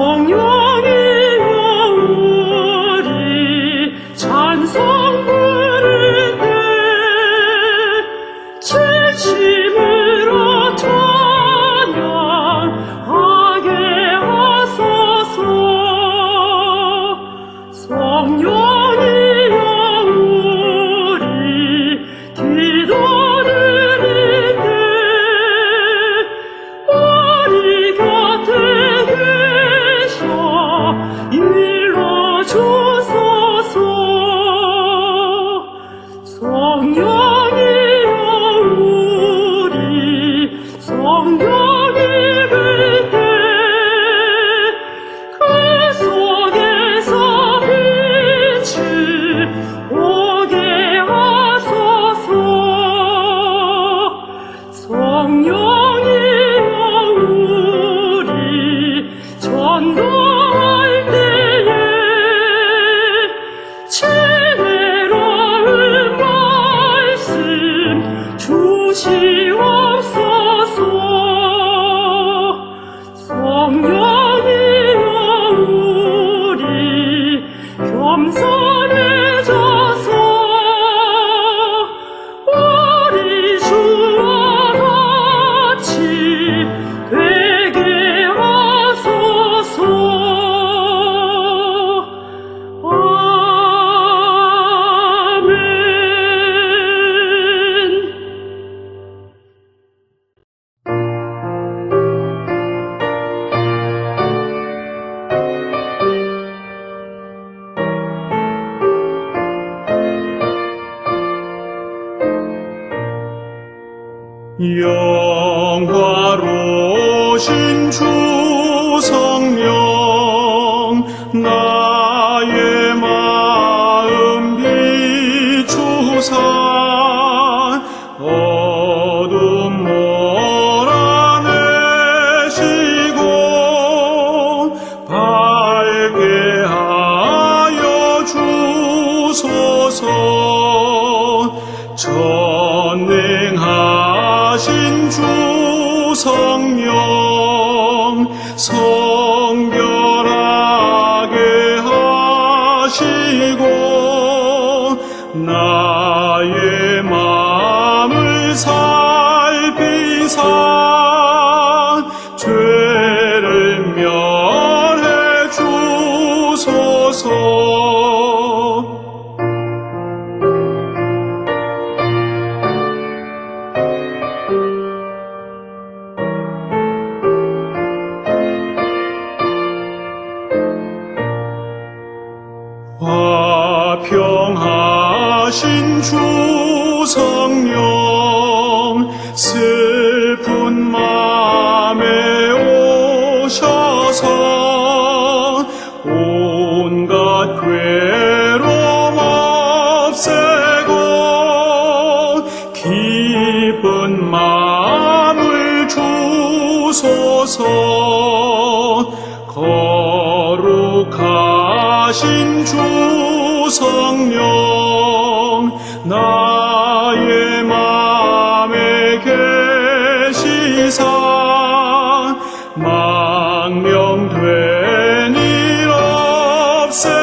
성령이 성 거룩하신 주 성령 나의 마음에 계시사 망령되니 없애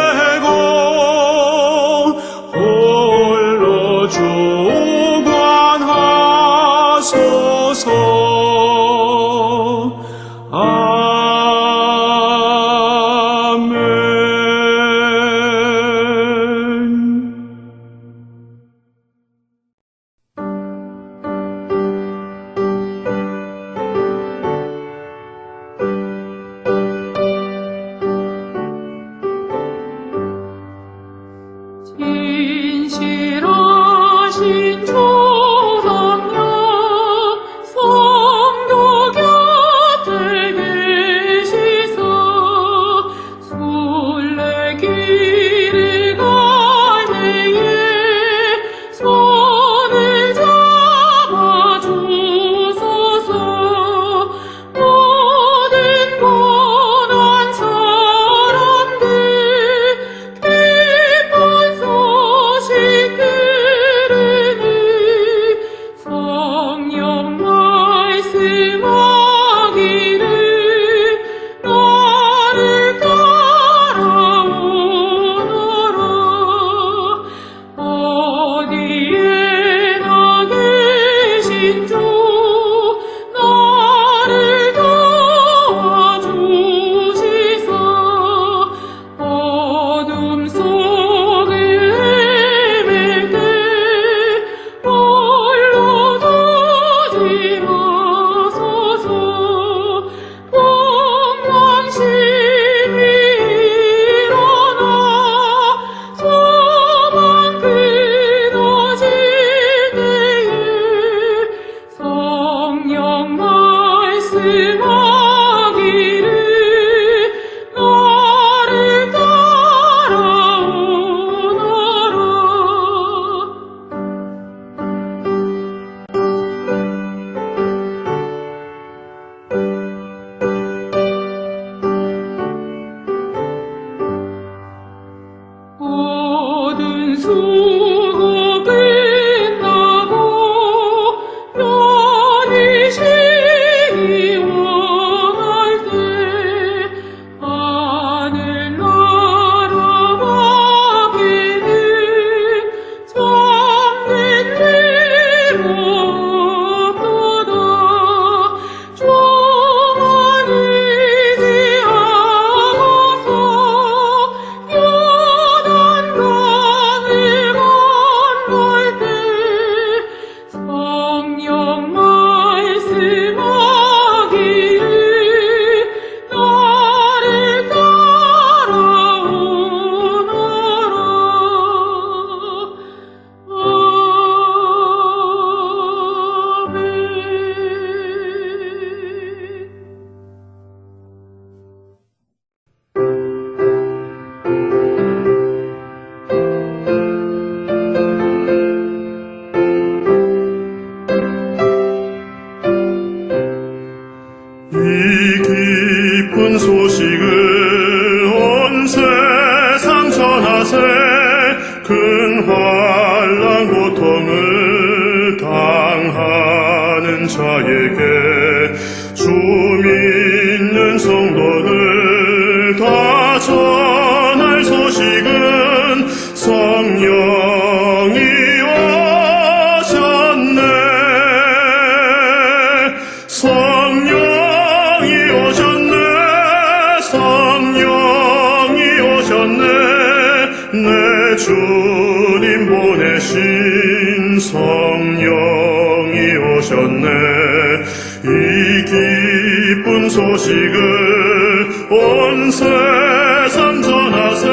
소식을 온 세상 전하세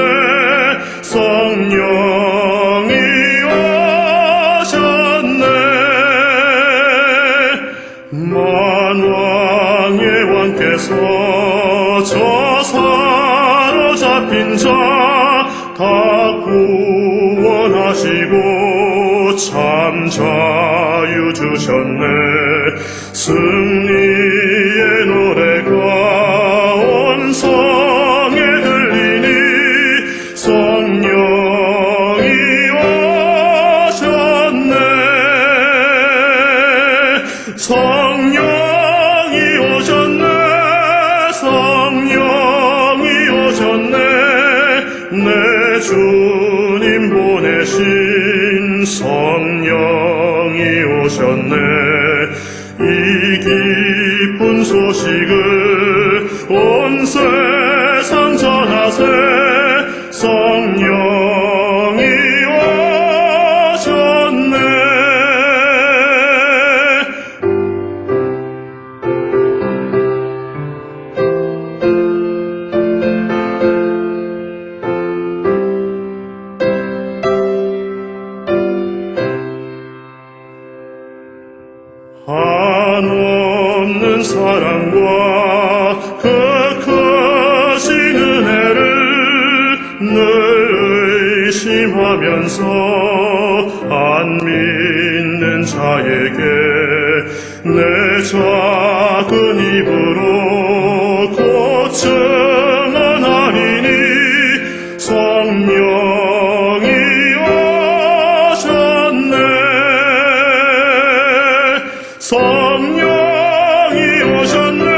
성령이 오셨네. 만왕의 왕께서 저 사로잡힌 자다 구원하시고 참 자유 주셨네 주님 보내신 성령이 오셨네. 이 기쁜 소식을 온 세상 자에게 내 작은 입으로 곧 증언하리니 성령이 오셨네. 성령이 오셨네.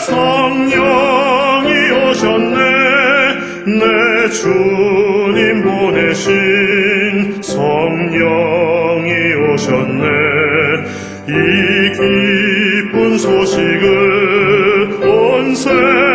성령이 오셨네. 내 주님 보내신 성령 이 오셨네. 이 기쁜 소식을 온 세상